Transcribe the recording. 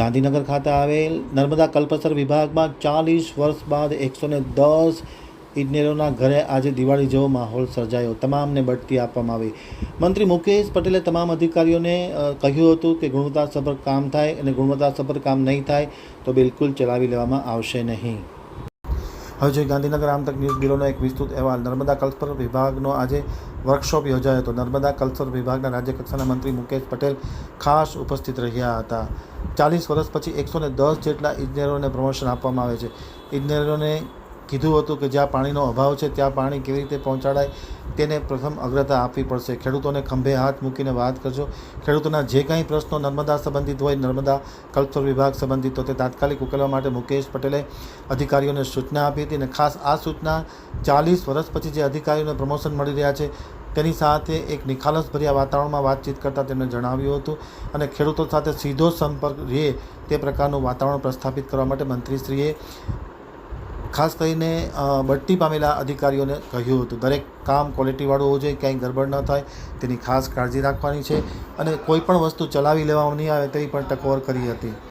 ગાંધીનગર ખાતે આવેલ નર્મદા કલ્પસર વિભાગમાં ચાલીસ વર્ષ બાદ એકસો ને દસ ઇજનેરોના ઘરે આજે દિવાળી જેવો માહોલ સર્જાયો. તમામને બઢતી આપવામાં આવી. મંત્રી મુકેશ પટેલે તમામ અધિકારીઓને કહ્યું હતું કે ગુણવત્તાસભર કામ થાય અને ગુણવત્તાસભર કામ નહીં થાય તો બિલકુલ ચલાવી લેવામાં આવશે નહીં. હવે જોઈએ ગાંધીનગર આમતક ન્યૂઝ બ્યુરોનો એક વિસ્તૃત અહેવાલ, નર્મદા કલ્ચર વિભાગનો આજે વર્કશોપ યોજાયો હતો. નર્મદા કલ્ચર વિભાગના રાજ્યકક્ષાના મંત્રી મુકેશ પટેલ ખાસ ઉપસ્થિત રહ્યા હતા. ચાલીસ વર્ષ પછી એકસો ને દસ જેટલા ઇજનેરોને પ્રમોશન આપવામાં આવે છે. ઇજનેરોને કીધું હતું કે જ્યાં પાણીનો અભાવ છે, ત્યાં પાણી કેવી રીતે પહોંચાડાય તેને પ્રથમ અગ્રતા આપવી પડશે. ખેડૂતોને ખંભે હાથ મૂકીને વાત કરજો. ખેડૂતોના જે કાંઈ પ્રશ્નો નર્મદા સંબંધિત હોય, નર્મદા કલ્પસર વિભાગ સંબંધિત તો તે તાત્કાલિક ઉકેલવા માટે મુકેશ પટેલે અધિકારીઓને સૂચના આપી હતી અને ખાસ આ સૂચના ચાલીસ વર્ષ પછી જે અધિકારીઓને પ્રમોશન મળી રહ્યા છે, તેની સાથે એક નિખાલસભર્યા વાતાવરણમાં વાતચીત કરતાં તેમણે જણાવ્યું હતું અને ખેડૂતો સાથે સીધો સંપર્ક રહે તે પ્રકારનું વાતાવરણ પ્રસ્થાપિત કરવા માટે મંત્રીશ્રીએ ખાસ કરીને બઢતી પામેલા અધિકારીઓને કહ્યું હતું, દરેક કામ ક્વોલિટીવાળું હોવું જોઈએ, ક્યાંય ગરબડ ન થાય, તેની ખાસ કાળજી રાખવાની છે અને કોઈ પણ વસ્તુ ચલાવી લેવામાં નહીં આવે તેવી પણ ટકોર કરી હતી.